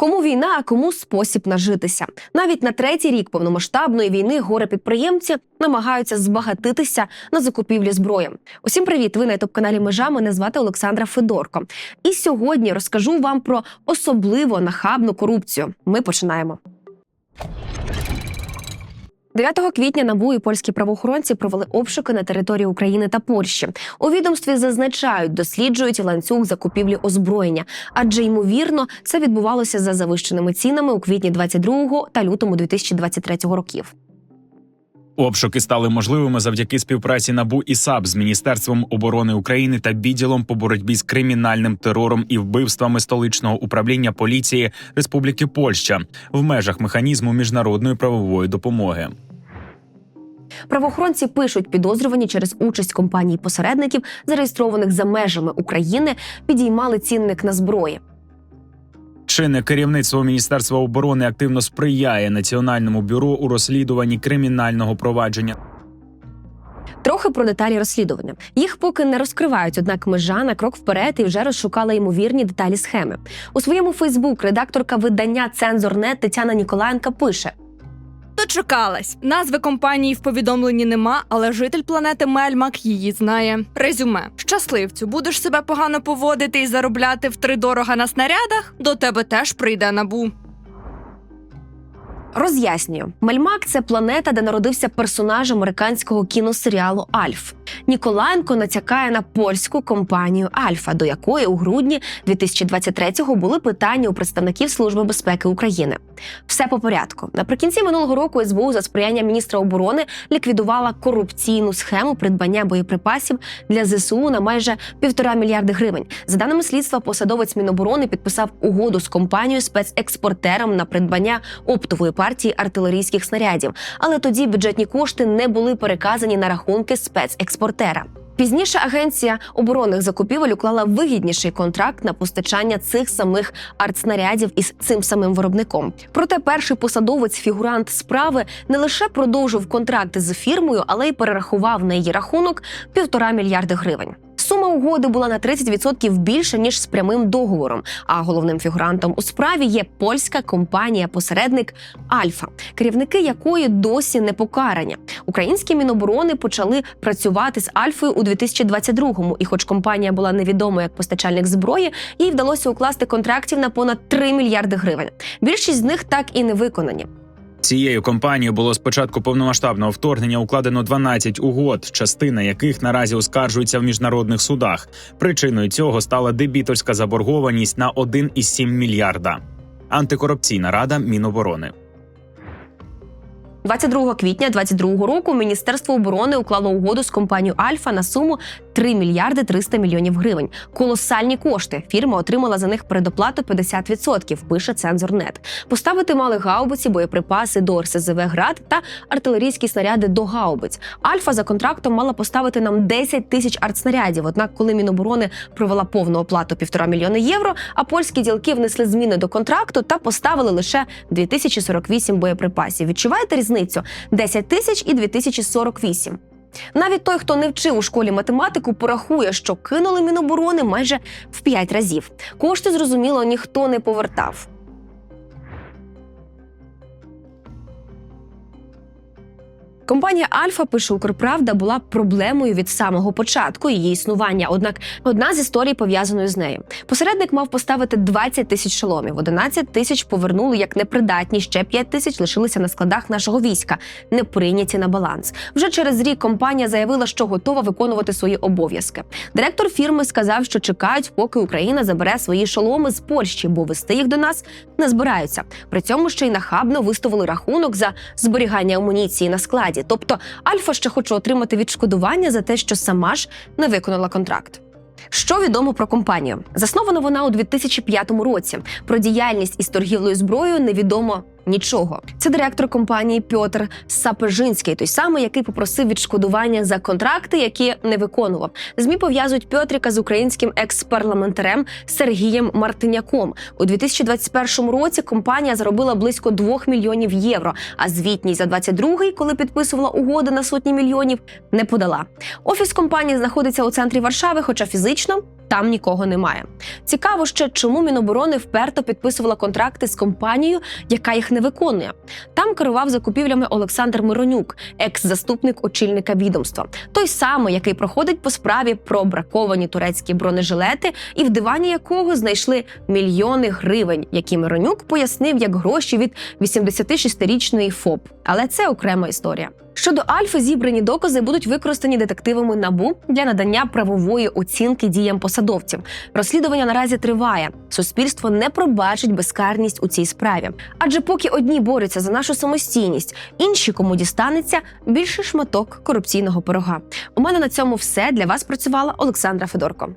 Кому війна, а кому спосіб нажитися. Навіть на третій рік повномасштабної війни горе підприємці намагаються збагатитися на закупівлі зброї. Усім привіт! Ви на ютуб каналі Межа. Мене звати Олександра Федорко. І сьогодні розкажу вам про особливо нахабну корупцію. Ми починаємо. 9 квітня НАБУ і польські правоохоронці провели обшуки на території України та Польщі. У відомстві зазначають, досліджують ланцюг закупівлі озброєння, адже ймовірно це відбувалося за завищеними цінами у квітні 22 та лютому 2023 років. Обшуки стали можливими завдяки співпраці НАБУ і САП з Міністерством оборони України та відділом по боротьбі з кримінальним терором і вбивствами столичного управління поліції Республіки Польща в межах механізму міжнародної правової допомоги. Правоохоронці пишуть, підозрювані через участь компаній посередників, зареєстрованих за межами України, підіймали цінник на зброї. Чинне керівництво Міністерства оборони активно сприяє Національному бюро у розслідуванні кримінального провадження. Трохи про деталі розслідування. Їх поки не розкривають, однак межа на крок вперед і вже розшукала ймовірні деталі схеми. У своєму Фейсбук редакторка видання Цензорнет Тетяна Ніколаєнка пише: Дочекалась. Назви компанії в повідомленні нема, але житель планети Мельмак її знає. Резюме: щасливцю, будеш себе погано поводити і заробляти втридорога на снарядах. До тебе теж прийде набу. Роз'яснюю, Мельмак це планета, де народився персонаж американського кіносеріалу Альф. Ніколаєнко натякає на польську компанію Альфа, до якої у грудні 2023-го були питання у представників Служби безпеки України. Все по порядку. Наприкінці минулого року СБУ за сприяння міністра оборони ліквідувала корупційну схему придбання боєприпасів для ЗСУ на майже півтора мільярди гривень. За даними слідства, посадовець Міноборони підписав угоду з компанією спецекспортером на придбання оптової партії артилерійських снарядів. Але тоді бюджетні кошти не були переказані на рахунки спецекспортера. Пізніше агенція оборонних закупівель уклала вигідніший контракт на постачання цих самих артснарядів із цим самим виробником. Проте перший посадовець фігурант справи не лише продовжив контракти з фірмою, але й перерахував на її рахунок півтора мільярди гривень. Сума угоди була на 30% більше ніж з прямим договором. А головним фігурантом у справі є польська компанія-посередник Альфа, керівники якої досі не покарані. Українські міноборони почали працювати з Альфою у 2022-му, І, хоч компанія була невідома як постачальник зброї, їй вдалося укласти контрактів на понад 3 мільярди гривень. Більшість з них так і не виконані. Цією компанією було спочатку повномасштабного вторгнення укладено 12 угод, частина яких наразі оскаржується в міжнародних судах. Причиною цього стала дебіторська заборгованість на 1,7 мільярда. Антикорупційна рада Міноборони. 22 квітня 2022 року Міністерство оборони уклало угоду з компанією Альфа на суму 3 мільярди 300 мільйонів гривень. Колосальні кошти. Фірма отримала за них передоплату 50%, пише Цензорнет. Поставити мали гаубиці, боєприпаси до РСЗВ «Град» та артилерійські снаряди до гаубиць. Альфа за контрактом мала поставити нам 10 тисяч артснарядів. Однак, коли Міноборони провела повну оплату півтора мільйона євро, а польські ділки внесли зміни до контракту та поставили лише 2048 боєприпасів. Відчуваєте різницю? 10 тисяч і 2048. Навіть той, хто не вчив у школі математику, порахує, що кинули Міноборони майже в п'ять разів. Кошти, зрозуміло, ніхто не повертав. Компанія Альфа пише Укрправда була проблемою від самого початку її існування. Однак одна з історій пов'язаною з нею. Посередник мав поставити 20 тисяч шоломів, 11 тисяч повернули як непридатні, ще 5 тисяч лишилися на складах нашого війська, не прийняті на баланс. Вже через рік компанія заявила, що готова виконувати свої обов'язки. Директор фірми сказав, що чекають, поки Україна забере свої шоломи з Польщі, бо вести їх до нас не збираються. При цьому ще й нахабно виставили рахунок за зберігання амуніції на складі. Тобто Альфа ще хоче отримати відшкодування за те, що сама ж не виконала контракт. Що відомо про компанію? Заснована вона у 2005 році. Про діяльність із торгівлею зброєю невідомо нічого. Це директор компанії Пьотр Сапежинський, той самий, який попросив відшкодування за контракти, які не виконував. Змі пов'язують Пьотріка з українським екс-парламентарем Сергієм Мартиняком. У 2021 році компанія заробила близько 2 мільйонів євро. А звітність за 22-й, коли підписувала угоди на сотні мільйонів, не подала. Офіс компанії знаходиться у центрі Варшави, хоча фізично там нікого немає. Цікаво ще, чому Міноборони вперто підписувала контракти з компанією, яка їх не виконує. Там керував закупівлями Олександр Миронюк, екс-заступник очільника відомства, той самий, який проходить по справі про браковані турецькі бронежилети, і в дивані якого знайшли мільйони гривень, які Миронюк пояснив як гроші від 86-річної ФОП. Але це окрема історія. Щодо Альфи, зібрані докази будуть використані детективами набу для надання правової оцінки діям посадовців. Розслідування наразі триває. Суспільство не пробачить безкарність у цій справі. Адже поки одні борються за нашу самостійність, інші, кому дістанеться, більше шматок корупційного пирога. У мене на цьому все для вас працювала Олександра Федорко.